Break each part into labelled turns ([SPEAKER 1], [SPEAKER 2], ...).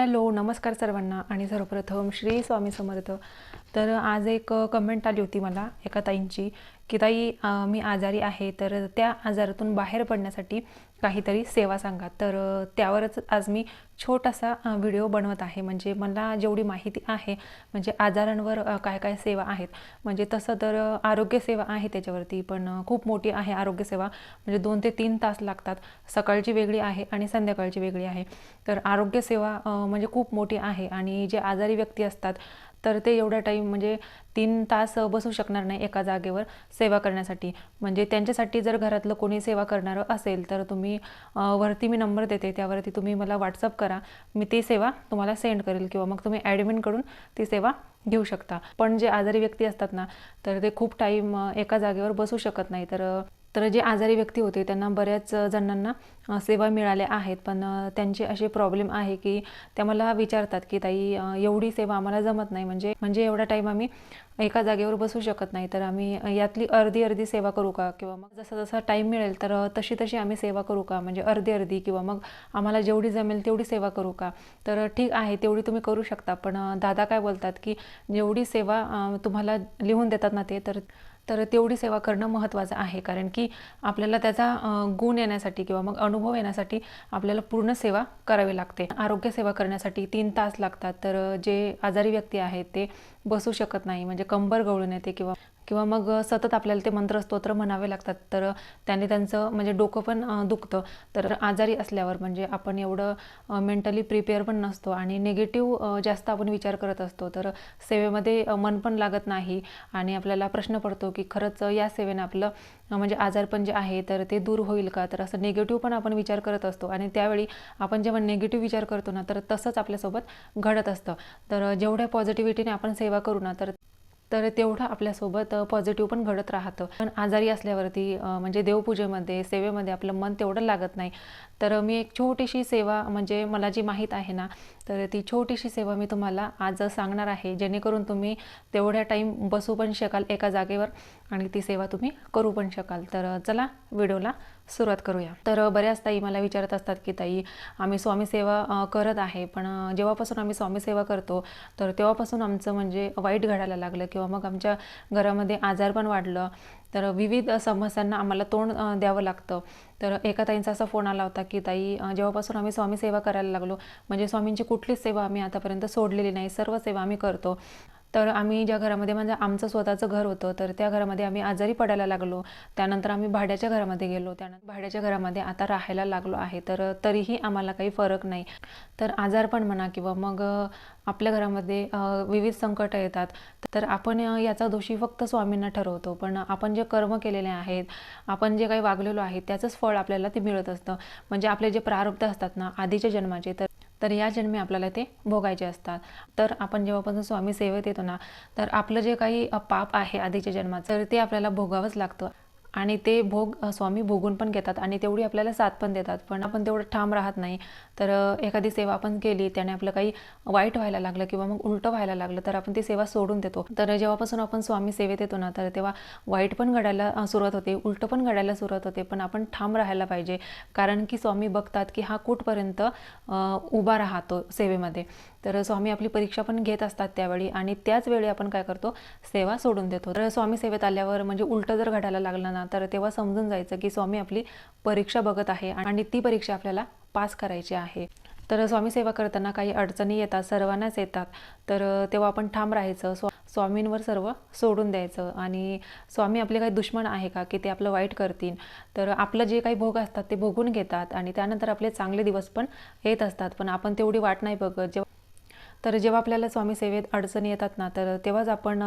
[SPEAKER 1] Hello नमस्कार सर्वांना आणि सर्वप्रथम श्री स्वामी समर्थ. तर आज एक कमेंट आली होती मला एका ताईंची की ताई मी आजारी आहे तर त्या आजारातून बाहेर पडण्यासाठी काहीतरी सेवा सांगा. तर त्यावरच आज मी छोटासा व्हिडिओ बनवत आहे. म्हणजे मला जेवढी माहिती आहे म्हणजे आजारांवर काय काय सेवा आहेत. म्हणजे तसं तर आरोग्यसेवा आहे त्याच्यावरती पण खूप मोठी आहे आरोग्यसेवा म्हणजे दोन ते तीन तास लागतात. सकाळची वेगळी आहे आणि संध्याकाळची वेगळी आहे. तर आरोग्यसेवा म्हणजे खूप मोठी आहे. आणि जे आजारी व्यक्ती असतात तर ते एवढा टाईम म्हणजे तीन तास बसू शकणार नाही एका जागेवर सेवा करण्यासाठी. म्हणजे त्यांच्यासाठी जर घरातलं कोणी सेवा करणारं असेल तर तुम्ही वरती मी नंबर देते त्यावरती तुम्ही मला व्हॉट्सअप करा. मी ती सेवा तुम्हाला सेंड करेल किंवा मग तुम्ही ॲडमिनकडून ती सेवा घेऊ शकता. पण जे आजारी व्यक्ती असतात ना तर ते खूप टाईम एका जागेवर बसू शकत नाही. तर तर जे आजारी व्यक्ती होते त्यांना बऱ्याच जणांना सेवा मिळाल्या आहेत. पण त्यांचे असे प्रॉब्लेम आहे की त्या मला विचारतात की ताई एवढी सेवा आम्हाला जमत नाही. म्हणजे म्हणजे एवढा टाईम आम्ही एका जागेवर बसू शकत नाही. तर आम्ही यातली अर्धी अर्धी सेवा करू का? किंवा मग जसा जसा टाईम मिळेल तर तशी तशी आम्ही सेवा करू का? म्हणजे अर्धी अर्धी किंवा मग आम्हाला जेवढी जमेल तेवढी सेवा करू का? तर ठीक आहे तेवढी तुम्ही करू शकता. पण दादा काय बोलतात की जेवढी सेवा तुम्हाला लिहून देतात ना ते तर तर तेवढी सेवा करणं महत्त्वाचं आहे. कारण की आपल्याला त्याचा गुण येण्यासाठी किंवा मग अनु अनुभव येण्यासाठी आपल्याला पूर्ण सेवा करावी लागते. आरोग्य सेवा करण्यासाठी तीन तास लागतात. तर जे आजारी व्यक्ती आहेत ते बसू शकत नाही. म्हणजे कंबर गवळून येते किंवा किंवा मग सतत आपल्याला ते मंत्र स्तोत्र म्हणावे लागतात तर त्याने त्यांचं म्हणजे डोकं पण दुखतं. तर आजारी असल्यावर म्हणजे आपण एवढं मेंटली प्रिपेअर पण नसतो आणि निगेटिव्ह जास्त आपण विचार करत असतो. तर सेवेमध्ये मन पण लागत नाही आणि आपल्याला प्रश्न पडतो की खरंच या सेवेने आपलं म्हणजे आजारपण जे आहे तर ते दूर होईल का? तर असं निगेटिव्ह पण आपण विचार करत असतो आणि त्यावेळी आपण जेव्हा निगेटिव्ह विचार करतो ना तर तसंच आपल्यासोबत घडत असतं. तर जेवढ्या पॉझिटिव्हिटीने आपण सेवा करू ना तर तर तेवढं आपल्यासोबत पॉझिटिव्ह पण घडत राहतं. पण आजारी असल्यावरती म्हणजे देवपूजेमध्ये सेवेमध्ये आपलं मन तेवढं लागत नाही. तर मी एक छोटीशी सेवा म्हणजे मला जी माहीत आहे ना तर ती छोटीशी सेवा मी तुम्हाला आज सांगणार आहे. जेणेकरून तुम्ही तेवढ्या टाईम बसू पण शकाल एका जागेवर आणि ती सेवा तुम्ही करू पण शकाल. तर चला व्हिडिओला सुरुवात करूया. तर बऱ्याच ताई मला विचारत असतात की ताई आम्ही स्वामी सेवा करत आहे पण जेव्हापासून आम्ही स्वामी सेवा करतो तर तेव्हापासून आमचं म्हणजे वाईट घडायला लागलं किंवा मग आमच्या घरामध्ये आजार पण वाढलं. तर विविध समस्यांना आम्हाला तोंड द्यावं लागतं. तर एका ताईंचा असा फोन आला होता की ताई जेव्हापासून आम्ही स्वामी सेवा करायला लागलो म्हणजे स्वामींची कुठलीच सेवा आम्ही आतापर्यंत सोडलेली नाही सर्व सेवा आम्ही करतो. तर आम्ही ज्या घरामध्ये म्हणजे आमचं स्वतःचं घर होतं तर त्या घरामध्ये आम्ही आजारी पडायला लागलो. त्यानंतर आम्ही भाड्याच्या घरामध्ये गेलो. त्यानंतर भाड्याच्या घरामध्ये आता राहायला लागलो आहे. तर तरीही आम्हाला काही फरक नाही. तर आजारपण म्हणा किंवा मग आपल्या घरामध्ये विविध संकट येतात. तर आपण याचा दोषी फक्त स्वामींना ठरवतो. पण आपण जे कर्म केलेले आहेत आपण जे काही वागलेलो आहे त्याचंच फळ आपल्याला ते मिळत असतं. म्हणजे आपले जे प्रारब्ध असतात ना आधीच्या जन्माचे तर तर या जन्मी आपल्याला ते भोगायचे असतात. तर आपण जेव्हापासून स्वामी सेवेत येतो ना तर आपलं जे काही पाप आहे आधीच्या जन्माचं तर ते आपल्याला भोगावंच लागतं. आणि ते भोग स्वामी भोगून पण घेतात आणि तेवढी आपल्याला साथ पण देतात. पण आपण तेवढं ठाम राहत नाही. तर एखादी सेवा आपण केली त्याने आपलं काही वाईट व्हायला लागलं किंवा मग उलटं व्हायला लागलं तर आपण ती सेवा सोडून देतो. तर जेव्हापासून आपण स्वामी सेवेत येतो ना तर तेव्हा वाईट पण घडायला सुरुवात होते उलटं पण घडायला सुरुवात होते. पण आपण ठाम राहायला पाहिजे. कारण की स्वामी बघतात की हा कुठपर्यंत उभा राहतो सेवेमध्ये. तर स्वामी आपली परीक्षा पण घेत असतात त्यावेळी आणि त्याच वेळी आपण काय करतो? सेवा सोडून देतो. तर स्वामी सेवेत आल्यावर म्हणजे उलटं जर घडायला लागलं ना तर तेव्हा समजून जायचं की स्वामी आपली परीक्षा बघत आहे आणि ती परीक्षा आपल्याला पास करायची आहे. तर स्वामी सेवा करताना काही अडचणी येतात सर्वांनाच येतात. तर तेव्हा आपण ठाम राहायचं स्वा स्वामींवर सर्व सोडून द्यायचं आणि स्वामी आपले काही दुश्मन आहे का की ते आपलं वाईट करतील? तर आपलं जे काही भोग असतात ते भोगून घेतात आणि त्यानंतर आपले चांगले दिवस पण येत असतात. पण आपण तेवढी वाट नाही बघत. जेव्हा तर जेव्हा आपल्याला स्वामी सेवेत अडचणी येतात ना तर तेव्हाच आपण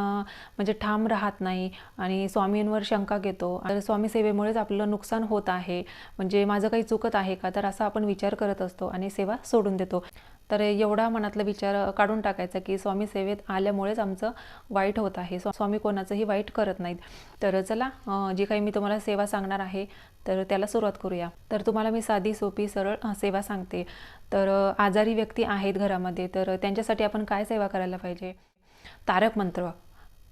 [SPEAKER 1] म्हणजे ठाम राहत नाही आणि स्वामींवर शंका घेतो. तर स्वामी सेवेमुळेच आपलं नुकसान होत आहे. म्हणजे माझं काही चुकत आहे का? तर असा आपण विचार करत असतो आणि सेवा सोडून देतो. तर एवढा मनातला विचार काढून टाकायचा की स्वामी सेवेत आल्यामुळेच आमचं वाईट होत आहे. स्वा- स्वामी कोणाचंही वाईट करत नाहीत. तर चला जी काही मी तुम्हाला सेवा सांगणार आहे तर त्याला सुरुवात करूया. तर तुम्हाला मी साधी सोपी सरळ सेवा सांगते. तर आजारी व्यक्ती आहेत घरामध्ये तर त्यांच्यासाठी आपण काय सेवा करायला पाहिजे? तारक मंत्र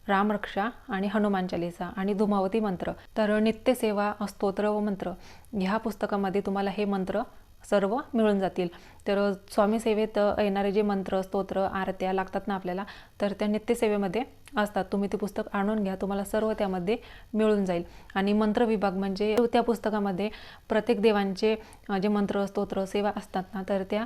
[SPEAKER 1] रामरक्षा आणि हनुमान चालिसा आणि धुमावती मंत्र. तर नित्यसेवा स्तोत्र व मंत्र. ह्या पुस्तकामध्ये तुम्हाला हे मंत्र सर्व मिळून जातील. तर स्वामी सेवेत येणारे जे मंत्र स्तोत्र आरत्या लागतात ना आपल्याला तर त्या नित्यसेवेमध्ये असतात. तुम्ही ते पुस्तक आणून घ्या तुम्हाला सर्व त्यामध्ये मिळून जाईल. आणि मंत्र विभाग म्हणजे त्या पुस्तकामध्ये प्रत्येक देवांचे जे मंत्र स्तोत्र सेवा असतात ना तर त्या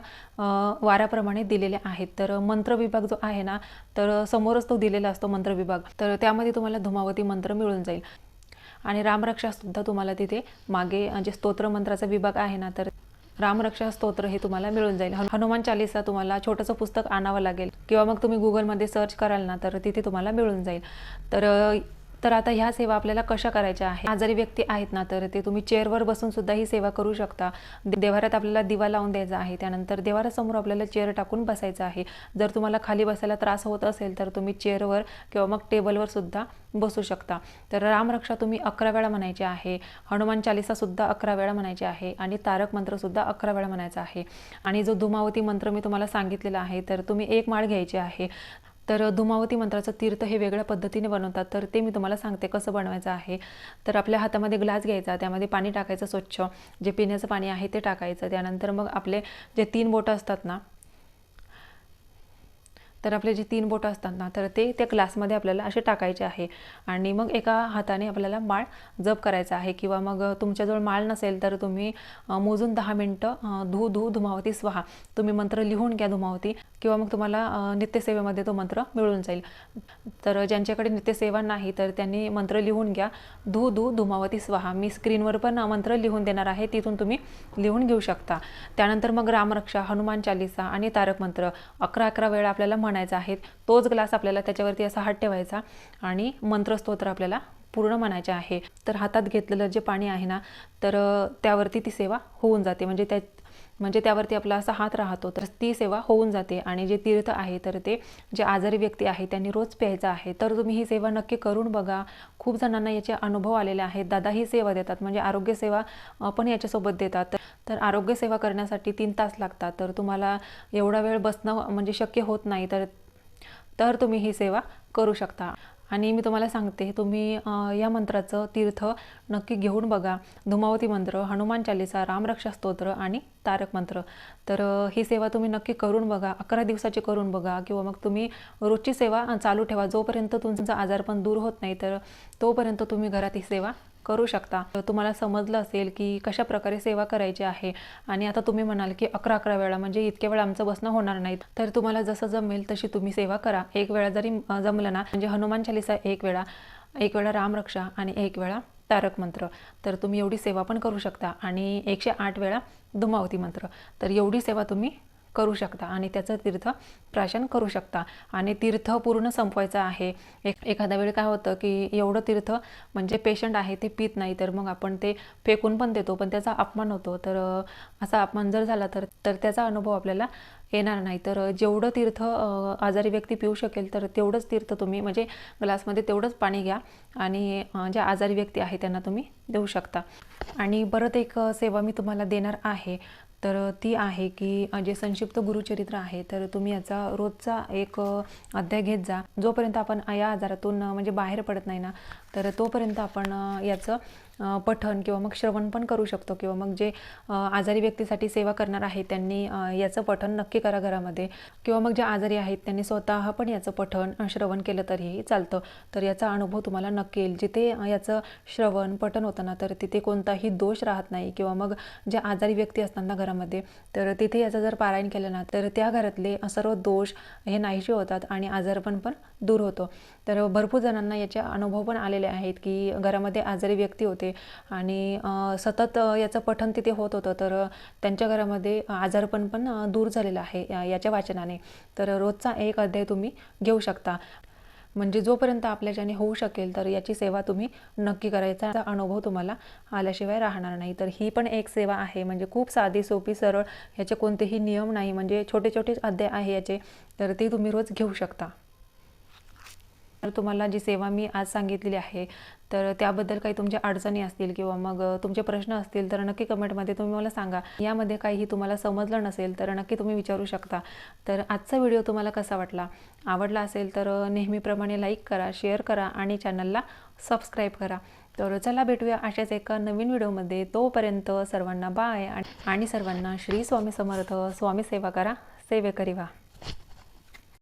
[SPEAKER 1] वाऱ्याप्रमाणे वाराप्रमाणे दिलेल्या आहेत. तर मंत्र विभाग जो आहे ना तर समोरच तो दिलेला असतो मंत्र विभाग. तर त्यामध्ये तुम्हाला धुमावती मंत्र मिळून जाईल. आणि रामरक्षासुद्धा तुम्हाला तिथे मागे जे स्तोत्र मंत्राचा विभाग आहे ना तर रामरक्षा स्तोत्र हे तुम्हाला मिळून जाईल. हनुमान चालीसा तुम्हाला छोटंसं पुस्तक आणावं लागेल. किंवा मग तुम्ही गुगलमध्ये सर्च कराल ना तर तिथे तुम्हाला मिळून जाईल. तर तर आता ह्या सेवा आपल्याला कशा करायच्या आहे आजारी व्यक्ती आहेत ना तर ते तुम्ही चेअरवर बसून सुद्धा ही सेवा करू शकता. देवारात आपल्याला दिवा लावून द्यायचा आहे. त्यानंतर देवारासमोर आपल्याला चेअर टाकून बसायचं आहे. जर तुम्हाला खाली बसायला त्रास होत असेल तर तुम्ही चेअरवर किंवा मग टेबलवर सुद्धा बसू शकता. तर रामरक्षा तुम्ही अकरा वेळा म्हणायची आहे. हनुमान चालिसासुद्धा अकरा वेळा म्हणायची आहे. आणि तारक मंत्रसुद्धा अकरा वेळा म्हणायचा आहे. आणि जो धुमावती मंत्र मी तुम्हाला सांगितलेला आहे तर तुम्ही एक माळ घ्यायची आहे. तर धुमावती मंत्राचं तीर्थ हे वेगळ्या पद्धतीने बनवतात. तर ते मी तुम्हाला सांगते कसं बनवायचं आहे. तर आपल्या हातामध्ये ग्लास घ्यायचा त्यामध्ये पाणी टाकायचं स्वच्छ. जे पिण्याचं पाणी आहे ते टाकायचं. त्यानंतर मग आपले जे तीन बोटं असतात ना तर आपले जे तीन बोटं असतात ना तर ते त्या ग्लासमध्ये आपल्याला असे टाकायचे आहे. आणि मग एका हाताने आपल्याला माळ जप करायचा आहे. किंवा मग तुमच्याजवळ माळ नसेल तर तुम्ही मोजून दहा मिनटं धू धू धुमावती स्वाहा. तुम्ही मंत्र लिहून घ्या धुमावती. किंवा मग तुम्हाला नित्यसेवेमध्ये तो मंत्र मिळून जाईल. तर ज्यांच्याकडे नित्यसेवा नाही तर त्यांनी मंत्र लिहून घ्या. धू धू धुमावती स्वाहा. मी स्क्रीनवर पण मंत्र लिहून देणार आहे. तिथून तुम्ही लिहून घेऊ शकता. त्यानंतर मग रामरक्षा हनुमान चालिसा आणि तारक मंत्र. अकरा अकरा वेळा आपल्याला म्हणायचा आहे तोच ग्लास आपल्याला त्याच्यावरती असा हात ठेवायचा आणि मंत्रस्तोत्र आपल्याला पूर्ण म्हणायचे आहे. तर हातात घेतलेलं जे पाणी आहे ना तर त्यावरती ती सेवा होऊन जाते. म्हणजे त्या म्हणजे त्यावरती आपला असा हात राहतो तर ती सेवा होऊन जाते. आणि जे तीर्थ आहे तर ते जे आजारी व्यक्ती आहे त्यांनी रोज प्यायचं आहे. तर तुम्ही ही सेवा नक्की करून बघा. खूप जणांना याचे अनुभव आलेले आहेत. दादा ही सेवा देतात म्हणजे आरोग्य सेवा पण याच्यासोबत देतात. तर- तर आरोग्य सेवा करण्यासाठी तीन तास लागतात. तर तुम्हाला एवढा वेळ बसणं म्हणजे शक्य होत नाही तर तर तुम्ही ही सेवा करू शकता. आणि मी तुम्हाला सांगते तुम्ही या मंत्राचं तीर्थ नक्की घेऊन बघा. धुमावती मंत्र हनुमान चालिसा रामरक्षा स्तोत्र आणि तारक मंत्र. तर ही सेवा तुम्ही नक्की करून बघा. अकरा दिवसाची करून बघा किंवा मग तुम्ही रोजची सेवा चालू ठेवा. जोपर्यंत तुमचं आजारपण दूर होत नाही तर तोपर्यंत तुम्ही घरात ही सेवा करू शकता. तर तुम्हाला समजलं असेल की कशा प्रकारे सेवा करायची आहे. आणि आता तुम्ही म्हणाल की अकरा अकरा वेळा म्हणजे इतक्या वेळा आमचं बसणं होणार नाही तर तुम्हाला जसं जमेल तशी तुम्ही सेवा करा. एक वेळा जरी जमलं ना म्हणजे हनुमान चालिसा एक वेळा एक वेळा रामरक्षा आणि एक वेळा तारक मंत्र. तर तुम्ही एवढी सेवा पण करू शकता. आणि एकशे आठ वेळा धुमावती मंत्र. तर एवढी सेवा तुम्ही करू शकता आणि त्याचं तीर्थ प्राशन करू शकता. आणि तीर्थ पूर्ण संपवायचं आहे. एक एखाद्या वेळी काय होतं की एवढं तीर्थ म्हणजे पेशंट आहे ते पित नाही तर मग आपण ते फेकून पण देतो. पण त्याचा अपमान होतो. तर असा अपमान जर झाला तर तर त्याचा अनुभव आपल्याला येणार नाही. तर जेवढं तीर्थ आजारी व्यक्ती पिऊ शकेल तर तेवढंच तीर्थ तुम्ही म्हणजे ग्लासमध्ये तेवढंच पाणी घ्या आणि जे ज्या आजारी व्यक्ती आहे त्यांना तुम्ही देऊ शकता. आणि परत एक सेवा मी तुम्हाला देणार आहे. तर ती आहे की जे संक्षिप्त गुरुचरित्र आहे तर तुम्ही याचा रोजचा एक अध्याय घेत जा. जोपर्यंत आपण या आजारातून म्हणजे बाहेर पडत नाही ना तर तोपर्यंत आपण याचं पठन किंवा मग श्रवण पण करू शकतो किंवा मग जे आजारी व्यक्तीसाठी सेवा करणार आहे त्यांनी याचं पठन नक्की करा घरामध्ये. किंवा मग जे आजारी आहेत त्यांनी स्वतः पण याचं पठन श्रवण केलं तरीही चालतं. तर याचा अनुभव तुम्हाला नक्की येईल. जिथे याचं श्रवण पठन होतं ना तर तिथे कोणताही दोष राहत नाही. किंवा मग जे आजारी व्यक्ती असतात ना घरामध्ये तर तिथे याचं जर पारायण केलं ना तर त्या घरातले सर्व दोष हे नाहीसे होतात आणि आजारपण पण दूर होतो. तर भरपूर जणांना याचे अनुभव पण आलेले आहेत की घरामध्ये आजारी व्यक्ती होते आणि सतत याचं पठन तिथे होत होतं. तर त्यांच्या घरामध्ये आजारपण पण दूर झालेलं आहे याच्या वाचनाने. तर रोजचा एक अध्याय तुम्ही घेऊ शकता. म्हणजे जोपर्यंत आपल्याच्याने होऊ शकेल तर याची सेवा तुम्ही नक्की करायचा अनुभव तुम्हाला आल्याशिवाय राहणार नाही. तर ही पण एक सेवा आहे. म्हणजे खूप साधी सोपी सरळ याचे कोणतेही नियम नाही. म्हणजे छोटे छोटे अध्याय आहे याचे. तर ते तुम्ही रोज घेऊ शकता. तर तुम्हाला जी सेवा मी आज सांगितलेली आहे तर त्याबद्दल काही तुमच्या अडचणी असतील किंवा मग तुमचे प्रश्न असतील तर नक्की कमेंटमध्ये तुम्ही मला सांगा. यामध्ये काहीही तुम्हाला समजलं नसेल तर नक्की तुम्ही विचारू शकता. तर आजचा व्हिडिओ तुम्हाला कसा वाटला? आवडला असेल तर नेहमीप्रमाणे लाईक करा शेअर करा आणि चॅनलला सबस्क्राईब करा. तर चला भेटूया अशाच एका नवीन व्हिडिओमध्ये. तोपर्यंत सर्वांना बाय आणि सर्वांना श्री स्वामी समर्थ. स्वामी सेवा करा. सेवेकरी व्हा.